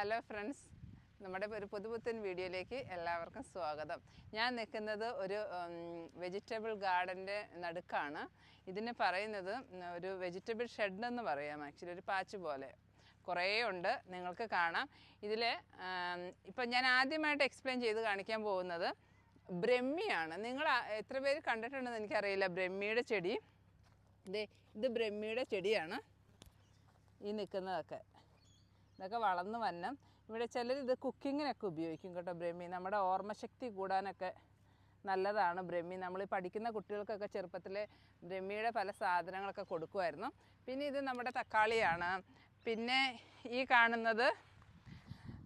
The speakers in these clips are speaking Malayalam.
ഹലോ ഫ്രണ്ട്സ് നമ്മുടെ ഒരു പുതുപുത്തൻ വീഡിയോയിലേക്ക് എല്ലാവർക്കും സ്വാഗതം. ഞാൻ നിൽക്കുന്നത് ഒരു വെജിറ്റബിൾ ഗാർഡന്റെ നടുക്കാണ്. ഇതിന് പറയുന്നത് ഒരു വെജിറ്റബിൾ ഷെഡ് എന്ന് പറയാം. ആക്ച്വലി ഒരു പാച്ച് പോലെ. കുറേ ഉണ്ട്. നിങ്ങൾക്ക് കാണാം. ഇതിൽ ഇപ്പം ഞാൻ ആദ്യമായിട്ട് എക്സ്പ്ലെയിൻ ചെയ്ത് കാണിക്കാൻ പോകുന്നത് ബ്രഹ്മിയാണ്. നിങ്ങൾ എത്ര പേര് കണ്ടിട്ടുണ്ടെന്ന് എനിക്കറിയില്ല. ബ്രഹ്മിയുടെ ചെടി. ദേ ഇത് ബ്രഹ്മിയുടെ ചെടിയാണ് ഈ നിൽക്കുന്നതൊക്കെ. ഇതൊക്കെ വളർന്നു വന്നം ഇവിടെ ചിലർ ഇത് കുക്കിങ്ങിനൊക്കെ ഉപയോഗിക്കും കേട്ടോ ബ്രഹ്മി. നമ്മുടെ ഓർമ്മശക്തി കൂടാനൊക്കെ നല്ലതാണ് ബ്രഹ്മി. നമ്മൾ പഠിക്കുന്ന കുട്ടികൾക്കൊക്കെ ചെറുപ്പത്തിൽ ബ്രഹ്മിയുടെ പല സാധനങ്ങളൊക്കെ കൊടുക്കുമായിരുന്നു. പിന്നെ ഇത് നമ്മുടെ തക്കാളിയാണ്. പിന്നെ ഈ കാണുന്നത്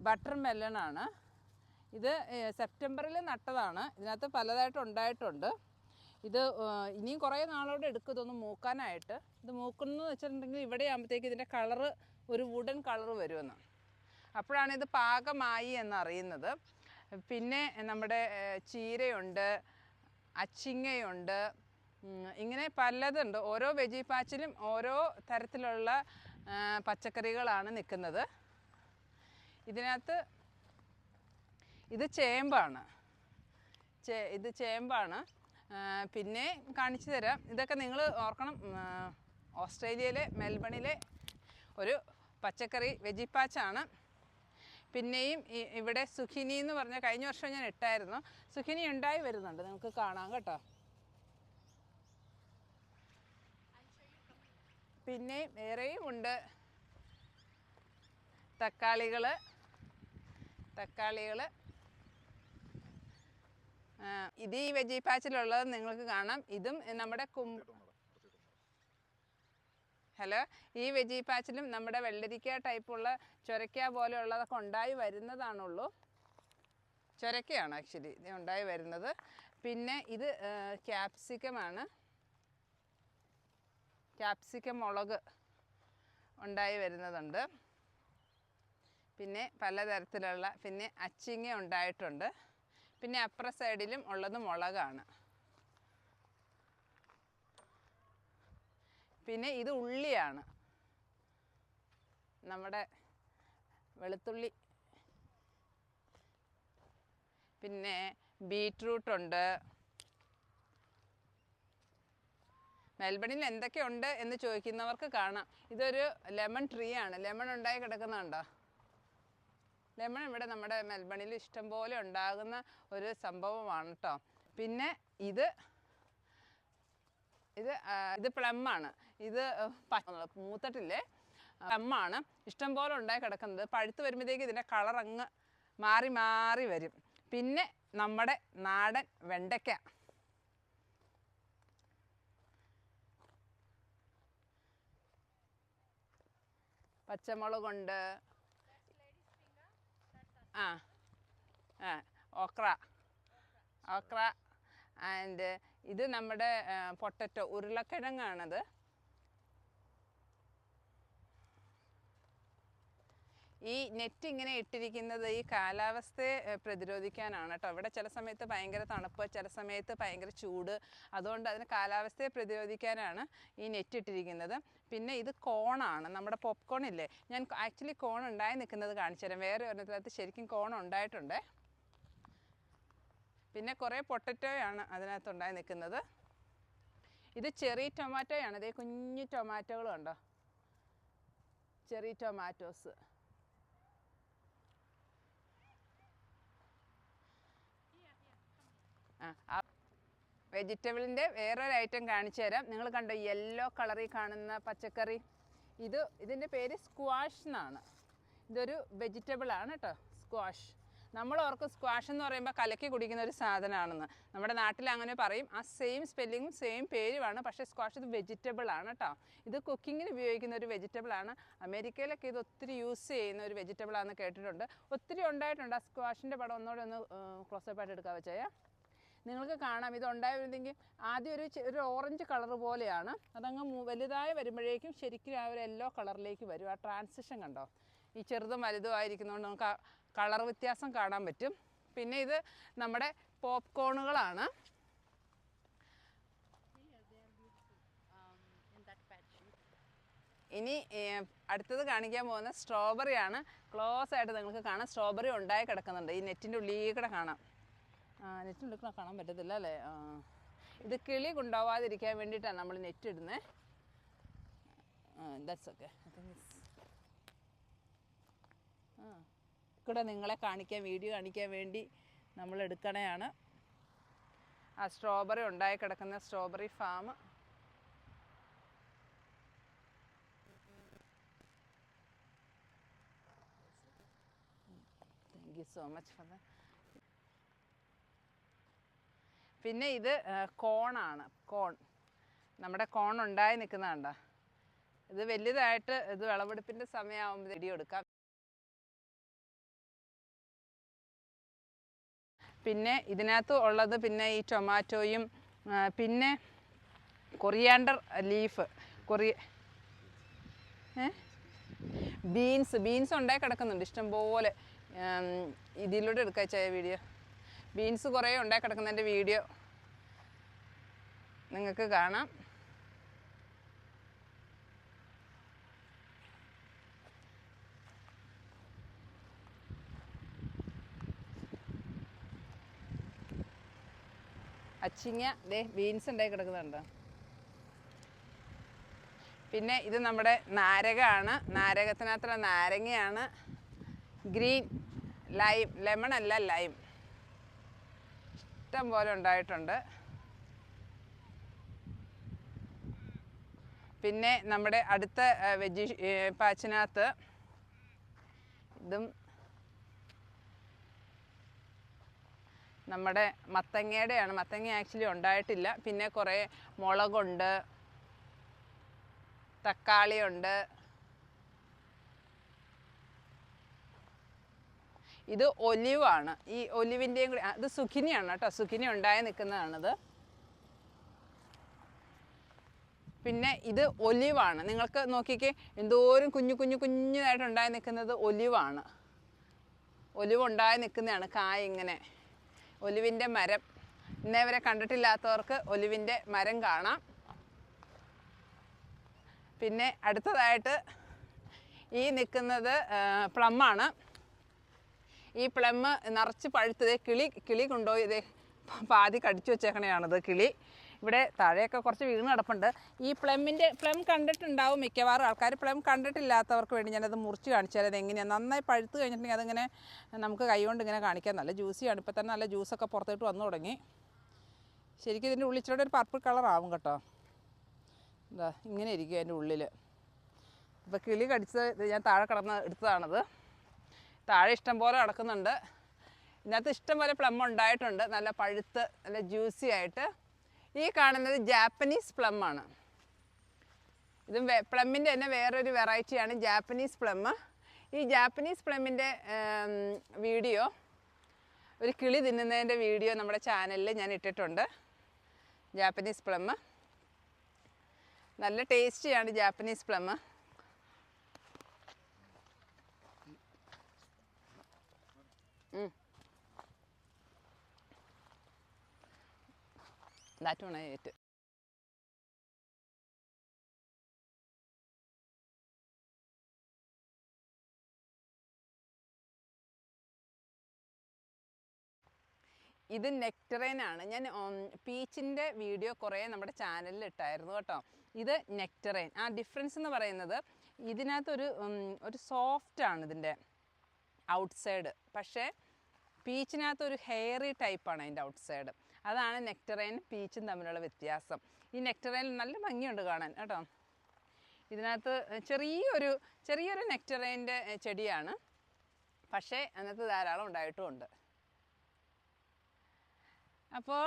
ബട്ടർ മെല്ലണാണ് ഇത് സെപ്റ്റംബറിൽ നട്ടതാണ്. ഇതിനകത്ത് പലതായിട്ട് ഉണ്ടായിട്ടുണ്ട്. ഇത് ഇനിയും കുറേ നാളോടെ എടുക്കും ഇതൊന്ന് മൂക്കാനായിട്ട്. ഇത് മൂക്കുന്നത് വെച്ചിട്ടുണ്ടെങ്കിൽ ഇവിടെ ആകുമ്പോഴത്തേക്ക് ഇതിന്റെ കളറ് ഒരു വുഡൻ കളറ് വരുമെന്ന്. അപ്പോഴാണ് ഇത് പാകമായി എന്നറിയുന്നത്. പിന്നെ നമ്മുടെ ചീരയുണ്ട് അച്ചിങ്ങയുണ്ട് ഇങ്ങനെ പലതുണ്ട്. ഓരോ വെജി പാച്ചിലും ഓരോ തരത്തിലുള്ള പച്ചക്കറികളാണ് നിൽക്കുന്നത്. ഇതിനകത്ത് ഇത് ചേമ്പാണ്. ചേ ഇത് ചേമ്പാണ്. പിന്നെ കാണിച്ചു തരാം. ഇതൊക്കെ നിങ്ങൾ ഓർക്കണം. ഓസ്ട്രേലിയയിലെ മെൽബണിലെ ഒരു പച്ചക്കറി വെജിപ്പാച്ചാണ് പിന്നെയും ഈ- ഇവിടെ സുഖിനി എന്ന് പറഞ്ഞ കഴിഞ്ഞ വർഷം ഞാൻ ഇട്ടായിരുന്നു. സുഖിനി ഉണ്ടായി വരുന്നുണ്ട്. നിങ്ങൾക്ക് കാണാം കേട്ടോ. പിന്നെ വേറെയും ഉണ്ട്. തക്കാളികൾ തക്കാളികൾ ഇത് ഈ വെജി പാച്ചിലുള്ളത് നിങ്ങൾക്ക് കാണാം. ഇതും നമ്മുടെ കും ഹലോ ഈ വെജി പാച്ചിലും നമ്മുടെ വെള്ളരിക്ക ടൈപ്പുള്ള ചൊരക്ക പോലെയുള്ളതൊക്കെ ഉണ്ടായി വരുന്നതാണുള്ളൂ. ചൊരക്കയാണ് ആക്ച്വലി ഇത് ഉണ്ടായി വരുന്നത്. പിന്നെ ഇത് ക്യാപ്സിക്കമാണ് ക്യാപ്സിക്കം മുളക് ഉണ്ടായി വരുന്നതുണ്ട്. പിന്നെ പലതരത്തിലുള്ള പിന്നെ അച്ചിങ്ങ ഉണ്ടായിട്ടുണ്ട്. പിന്നെ അപ്പുറ സൈഡിലും ഉള്ളത് മുളകാണ്. പിന്നെ ഇത് ഉള്ളിയാണ്. നമ്മുടെ വെളുത്തുള്ളി. പിന്നെ ബീട്രൂട്ടുണ്ട് മെൽബണിൽ എന്തൊക്കെയുണ്ട് എന്ന് ചോദിക്കുന്നവർക്ക് കാണാം. ഇതൊരു ലെമൺ ട്രീ ആണ്. ലെമൺ ഉണ്ടായി കിടക്കുന്നുണ്ടോ? ലെമൺ ഇവിടെ നമ്മുടെ മെൽബണിൽ ഇഷ്ടം പോലെ ഉണ്ടാകുന്ന ഒരു സംഭവമാണ് കേട്ടോ പിന്നെ ഇത് ഇത് ഇത് പ്ലമ്മാണ് ഇത് പ- ആണ്. ഇഷ്ടം പോലെ ഉണ്ടായി കിടക്കുന്നത്. പഴുത്ത് വരുമ്പോഴത്തേക്ക് ഇതിന്റെ കളർ അങ്ങ് മാറി മാറി വരും. പിന്നെ നമ്മുടെ നാടൻ വെണ്ടയ്ക്ക. പച്ചമുളകുണ്ട്. ആ ആ ഓക്ര. ഓക്ര. ആൻഡ് ഇത് നമ്മുടെ പൊട്ടറ്റോ ഉരുളക്കിഴങ്ങാണത്. ഈ നെറ്റ് ഇങ്ങനെ ഇട്ടിരിക്കുന്നത് ഈ കാലാവസ്ഥയെ പ്രതിരോധിക്കാനാണ് കേട്ടോ. ഇവിടെ ചില സമയത്ത് ഭയങ്കര തണുപ്പ് ചില സമയത്ത് ഭയങ്കര ചൂട്. അതുകൊണ്ട് അതിന് കാലാവസ്ഥയെ പ്രതിരോധിക്കാനാണ് ഈ നെറ്റ് ഇട്ടിരിക്കുന്നത്. പിന്നെ ഇത് കോണാണ്. നമ്മുടെ പോപ്കോൺ ഇല്ലേ? ഞാൻ ആക്ച്വലി കോൺ ഉണ്ടായി നിൽക്കുന്നത് കാണിച്ചു തരാം. വേറെ ഒരെണ്ണത്തിനകത്ത് ശരിക്കും കോൺ ഉണ്ടായിട്ടുണ്ട്. പിന്നെ കുറേ പൊട്ടറ്റോയാണ് അതിനകത്ത് ഉണ്ടായി നിൽക്കുന്നത്. ഇത് ചെറിയ ടൊമാറ്റോയാണ് ഇതേ കുഞ്ഞു ടൊമാറ്റോകളുണ്ടോ ചെറിയ ചെറി ടൊമാറ്റോസ് ആ വെജിറ്റബിളിന്റെ വേറൊരു ഐറ്റം കാണിച്ചു തരാം. നിങ്ങൾ കണ്ടോ യെല്ലോ കളറിൽ കാണുന്ന പച്ചക്കറി? ഇത് ഇതിന്റെ പേര് സ്ക്വാഷ് എന്നാണ്. ഇതൊരു വെജിറ്റബിൾ ആണ് കേട്ടോ സ്ക്വാഷ് നമ്മൾ ഓർക്ക് സ്ക്വാഷ് എന്ന് പറയുമ്പോൾ കലക്കി കുടിക്കുന്ന ഒരു സാധനമാണെന്ന്. നമ്മുടെ നാട്ടിൽ അങ്ങനെ പറയും. ആ സെയിം സ്പെല്ലിങ്ങും സെയിം പേരുമാണ്. പക്ഷേ സ്ക്വാഷ് ഇത് വെജിറ്റബിൾ ആണ് കേട്ടോ. ഇത് കുക്കിങ്ങിന് ഉപയോഗിക്കുന്ന ഒരു വെജിറ്റബിൾ ആണ്. അമേരിക്കയിലൊക്കെ ഇത് ഒത്തിരി യൂസ് ചെയ്യുന്ന ഒരു വെജിറ്റബിൾ ആണെന്ന് കേട്ടിട്ടുണ്ട്. ഒത്തിരി ഉണ്ടായിട്ടുണ്ട്. ആ സ്ക്വാഷിന്റെ പടം ഒന്നുകൂടെ ഒന്ന് ക്ലോസപ്പ് ആയിട്ട് എടുക്കാൻ വെച്ചാൽ നിങ്ങൾക്ക് കാണാം. ഇത് ഉണ്ടായിരുന്നെങ്കിൽ ആദ്യം ഒരു ഒരു ഓറഞ്ച് കളർ പോലെയാണ്. അതങ്ങ് വലുതായി വരുമ്പോഴേക്കും ശരിക്കും ആ ഒരു യെല്ലോ കളറിലേക്ക് വരും. ആ ട്രാൻസിഷൻ കണ്ടോ? ഈ ചെറുതും വലുതും ആയിരിക്കുന്നതുകൊണ്ട് നമുക്ക് കളർ വ്യത്യാസം കാണാൻ പറ്റും. പിന്നെ ഇത് നമ്മുടെ പോപ്കോണുകളാണ്. ഇനി അടുത്തത് കാണിക്കാൻ പോകുന്ന സ്ട്രോബെറിയാണ് ക്ലോസ് ആയിട്ട് നിങ്ങൾക്ക് കാണാം. സ്ട്രോബെറി ഉണ്ടായി കിടക്കുന്നുണ്ട്. ഈ നെറ്റിന്റെ ഉള്ളിൽ കൂടെ കാണാം. നെറ്റ് കൂടെ കാണാൻ പറ്റത്തില്ല അല്ലേ ഇത് കിളി കൊണ്ടുപോവാതിരിക്കാൻ വേണ്ടിയിട്ടാണ് നമ്മൾ നെറ്റ് ഇടുന്നത് ദാറ്റ്സ് ഓക്കെ ആ നിങ്ങളെ കാണിക്കാൻ വീഡിയോ കാണിക്കാൻ വേണ്ടി നമ്മൾ എടുക്കണയാണ്. ആ സ്ട്രോബെറി ഉണ്ടായി കിടക്കുന്ന strawberry farm thank you so much for the പിന്നെ ഇത് കോണാണ്. കോൺ. നമ്മുടെ കോൺ ഉണ്ടായി നിൽക്കുന്നതാണ്ട ഇത് വലുതായിട്ട് ഇത് വിളവെടുപ്പിന്റെ സമയമാകുമ്പോൾ ഇടിയെടുക്കാം പിന്നെ ഇതിനകത്ത് ഉള്ളത് പിന്നെ ഈ ടൊമാറ്റോയും പിന്നെ കൊറിയാണ്ടർ ലീഫ് കൊറിയ ബീൻസ് ബീൻസ് ഉണ്ടായി കിടക്കുന്നുണ്ട് ഇഷ്ടംപോലെ. ഇതിലൂടെ എടുക്കാം ചായ വീഡിയോ. ബീൻസ് കുറേ ഉണ്ടായി കിടക്കുന്നതിന്റെ വീഡിയോ നിങ്ങൾക്ക് കാണാം. അച്ചിങ്ങ ദേ ബീൻസ് ഉണ്ടായി കിടക്കുന്നുണ്ട്. പിന്നെ ഇത് നമ്മുടെ നാരകമാണ് നാരകത്തിനകത്തുള്ള നാരങ്ങയാണ്. ഗ്രീൻ ലൈം ലെമൺ അല്ല ലൈം. ഇഷ്ടം പോലെ ഉണ്ടായിട്ടുണ്ട്. പിന്നെ നമ്മുടെ അടുത്ത വെജി പാച്ചിനകത്ത് ഇതും നമ്മുടെ മത്തങ്ങയുടെയാണ് മത്തങ്ങ ആക്ച്വലി ഉണ്ടായിട്ടില്ല. പിന്നെ കുറേ മുളകുണ്ട് തക്കാളിയുണ്ട് ഇത് ഒലിവാണ്. ഈ ഒലിവിന്റെയും കൂടി ഇത് സുഖിനിയാണ് കേട്ടോ. സുഖിനി ഉണ്ടായി നിൽക്കുന്നതാണിത്. പിന്നെ ഇത് ഒലിവാണ്. നിങ്ങൾക്ക് നോക്കിക്കേ എന്തോരം കുഞ്ഞു കുഞ്ഞു കുഞ്ഞുതായിട്ട് ഉണ്ടായി നിൽക്കുന്നത് ഒലിവാണ്. ഒലിവ് ഉണ്ടായി നിൽക്കുന്നതാണ് കായ ഇങ്ങനെ. ഒലിവിന്റെ മരം. ഇന്നേ വരെ കണ്ടിട്ടില്ലാത്തവർക്ക് ഒലിവിന്റെ മരം കാണാം. പിന്നെ അടുത്തതായിട്ട് ഈ നിൽക്കുന്നത് പ്ലമ്മാണ് ഈ പ്ലം നിറച്ച് പഴുത്തത് കിളി കിളി കൊണ്ടുപോയി ഇതേ പാതി കടിച്ചു വെച്ചേക്കണയാണത് കിളി. ഇവിടെ താഴെയൊക്കെ കുറച്ച് വീണ് കിടപ്പുണ്ട്. ഈ പ്ലമ്മിന്റെ പ്ലം കണ്ടിട്ടുണ്ടാവും മിക്കവാറും. ആൾക്കാർ പ്ലം കണ്ടിട്ടില്ലാത്തവർക്ക് വേണ്ടി ഞാനത് മുറിച്ച് കാണിച്ചാൽ അത് എങ്ങനെയാണ് നന്നായി പഴുത്ത് കഴിഞ്ഞിട്ടുണ്ടെങ്കിൽ അതിങ്ങനെ നമുക്ക് കൈകൊണ്ട് ഇങ്ങനെ കാണിക്കാൻ നല്ല ജ്യൂസിയാണ് ഇപ്പോൾ തന്നെ നല്ല ജ്യൂസൊക്കെ പുറത്തോട്ട് വന്നു തുടങ്ങി. ശരിക്കും ഇതിന്റെ ഉള്ളിൽ ഇച്ചിരി ഒരു പർപ്പിൾ കളർ ആവും കേട്ടോ. എന്താ ഇങ്ങനെ ഇരിക്കും അതിന്റെ ഉള്ളിൽ ഇപ്പോൾ കിളി കടിച്ചത് ഞാൻ താഴെ കിടന്ന് എടുത്തതാണത്. താഴെ ഇഷ്ടം പോലെ കിടക്കുന്നുണ്ട് ഇതിനകത്ത് ഇഷ്ടം പോലെ പ്ലം ഉണ്ടായിട്ടുണ്ട്. നല്ല പഴുത്ത് നല്ല ജ്യൂസി ആയിട്ട്. ഈ കാണുന്നത് ജാപ്പനീസ് പ്ലം ആണ്. ഇതും പ്ലമ്മിന്റെ തന്നെ വേറൊരു വെറൈറ്റിയാണ് ജാപ്പനീസ് പ്ലം ഈ ജാപ്പനീസ് പ്ലമ്മിന്റെ വീഡിയോ ഒരു കിളി തിന്നുന്നതിന്റെ വീഡിയോ നമ്മുടെ ചാനലിൽ ഞാൻ ഇട്ടിട്ടുണ്ട്. ജാപ്പനീസ് പ്ലം നല്ല ടേസ്റ്റിയാണ് Japanese plum that one I ate. ഇത് നെക്ടറൈൻ ആണ്. ഞാൻ പീച്ചിന്റെ വീഡിയോ കുറേ നമ്മുടെ ചാനലിൽ ഇട്ടായിരുന്നു കേട്ടോ. ഇത് നെക്ടറൈൻ ആ ഡിഫറൻസ് എന്ന് പറയുന്നത് ഇതിനകത്തൊരു ഒരു സോഫ്റ്റ് ആണ് ഇതിന്റെ ഔട്ട്സൈഡ് പക്ഷേ പീച്ചിനകത്തൊരു ഹെയറി ടൈപ്പാണ് അതിന്റെ ഔട്ട്സൈഡ് അതാണ് നെക്ടറൈനും പീച്ചും തമ്മിലുള്ള വ്യത്യാസം. ഈ നെക്ടറൈൻ നല്ല ഭംഗിയുണ്ട് കാണാൻ കേട്ടോ. ഇതിനകത്ത് ചെറിയൊരു ചെറിയൊരു നെക്ടറൈന്റെ ചെടിയാണ്. പക്ഷേ അതിനകത്ത് ധാരാളം ഉണ്ടായിട്ടുമുണ്ട് അപ്പോൾ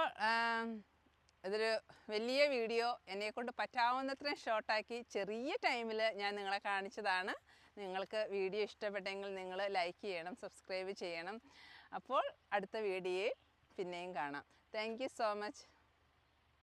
ഇതൊരു വലിയ വീഡിയോ. എന്നെക്കൊണ്ട് പറ്റാവുന്നത്രയും ഷോർട്ടാക്കി ചെറിയ ടൈമിൽ ഞാൻ നിങ്ങളെ കാണിച്ചതാണ്. നിങ്ങൾക്ക് വീഡിയോ ഇഷ്ടപ്പെട്ടെങ്കിൽ നിങ്ങൾ ലൈക്ക് ചെയ്യണം സബ്സ്ക്രൈബ് ചെയ്യണം. അപ്പോൾ അടുത്ത വീഡിയോയിൽ പിന്നെയും കാണാം. Thank you so much